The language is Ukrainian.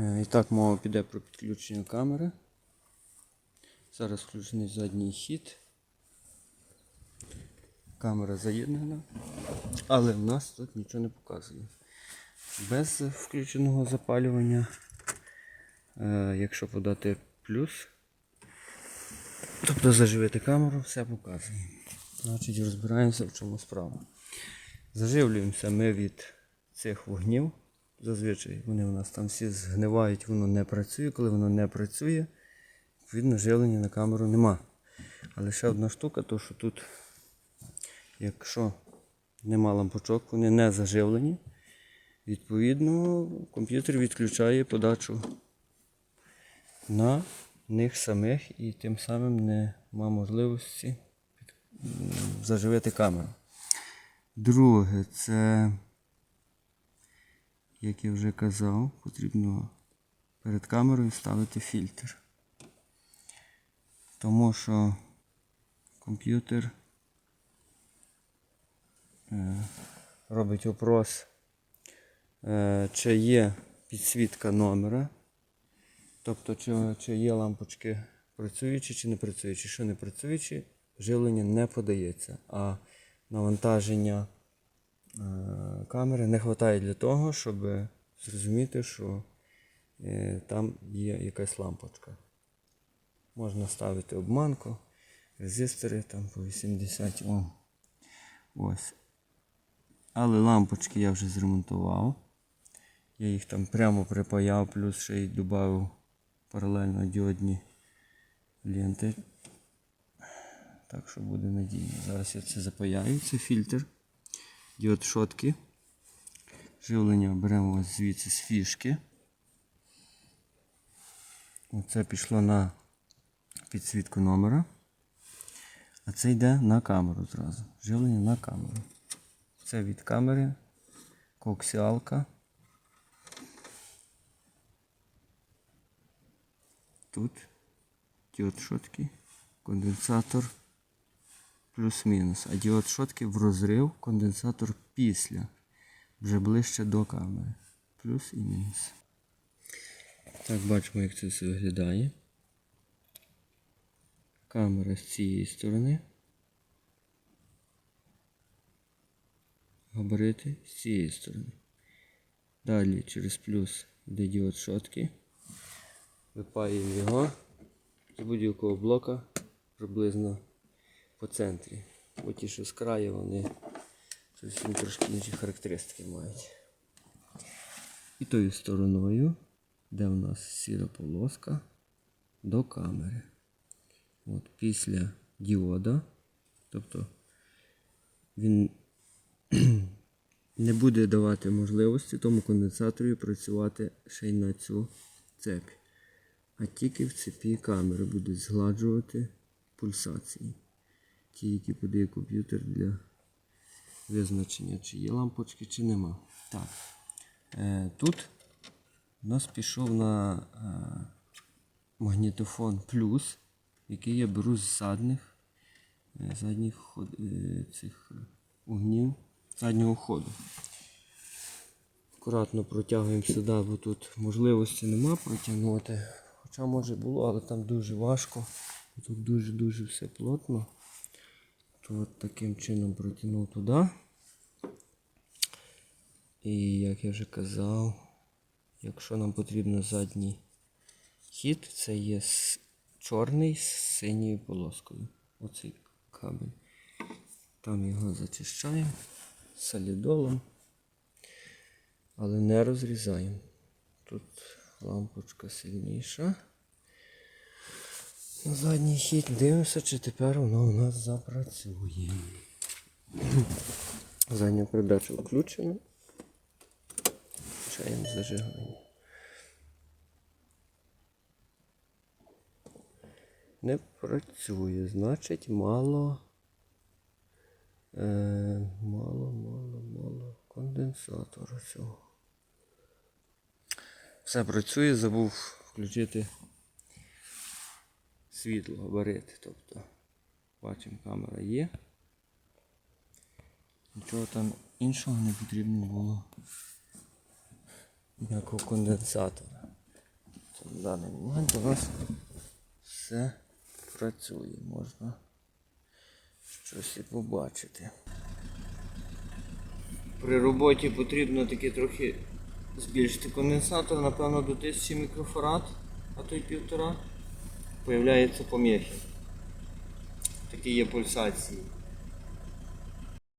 Е, І так мова піде про підключення камери. Зараз включений задній хід. Камера заєднана, але в нас тут нічого не показує. Без включеного запалювання, е, якщо подати плюс, тобто заживити камеру, все показує. Значить розбираємося в чому справа. Заживлюємося ми від цих вогнів. Зазвичай вони у нас там всі згнивають, воно не працює. Коли воно не працює, відповідно живлення на камеру нема. Але ще одна штука, то що тут, якщо нема лампочок, вони не заживлені, відповідно комп'ютер відключає подачу на них самих і тим самим нема можливості заживити камеру. Друге, це, як я вже казав, потрібно перед камерою ставити фільтр. Тому що комп'ютер е, робить опрос, е, чи є підсвітка номера, тобто чи, чи є лампочки працюючі чи не працюючі. Що не працюючі, живлення не подається. А навантаження камери не вистачає для того, щоб зрозуміти, що е, там є якась лампочка. Можна ставити обманку, резистори там по 80 Ом. Ось. Але лампочки я вже зремонтував. Я їх там прямо припаяв, плюс ще й додав паралельно діодні ленти. Так що буде надійно. Зараз я це запаяю, це фільтр. Діод шотки. Живлення беремо ось звідси з фішки. Оце пішло на підсвітку номера. А це йде на камеру зразу. Живлення на камеру. Це від камери. Коксіалка. Тут діод шотки, конденсатор плюс-мінус. А діод шотки в розрив, конденсатор після. Вже ближче до камери. Плюс і мінус. Так, бачимо, як це все виглядає. Камера з цієї сторони. Габарити з цієї сторони. Далі через плюс йде діод шотки. Випаємо його з будь-якого блока приблизно по центрі. Бо ті, що з краю, вони зовсім трошки інші характеристики мають. І тою стороною, де в нас сіра полоска, до камери. От Після діода, тобто він не буде давати можливості тому конденсаторі працювати ще й на цю цепь. А тільки в цепі камери будуть згладжувати пульсації. Ті, які подає комп'ютер для визначення, чи є лампочки, чи нема. Так. Е, тут у нас пішов на е, магнітофон плюс, який я беру з задніх, е, задніх цих угнів заднього ходу. Акуратно протягуємо сюди, бо тут можливості нема протягнути. Хоча може було, але там дуже важко. Тут дуже-дуже все плотно. От таким чином протягнув туди. І як я вже казав, якщо нам потрібно задній хід, це є чорний з синьою полоскою. Оцей кабель. Там його зачищаємо солідолом, але не розрізаємо. Тут лампочка сильніша. Задній хід дивимося, чи тепер воно у нас запрацює. Задня передача включена. Включаємо зажигання. Не працює, значить мало. Е, мало, мало, мало конденсатора цього. Все працює, забув включити світло, габарити. Тобто, бачимо, камера є. Нічого там іншого не потрібно було. Ніякого конденсатора. На даний момент у нас все працює, можна щось і побачити. При роботі потрібно таки трохи збільшити конденсатор, напевно, до 1000 мікрофарад, а то й півтора. Появляються поміхи. Такі є пульсації.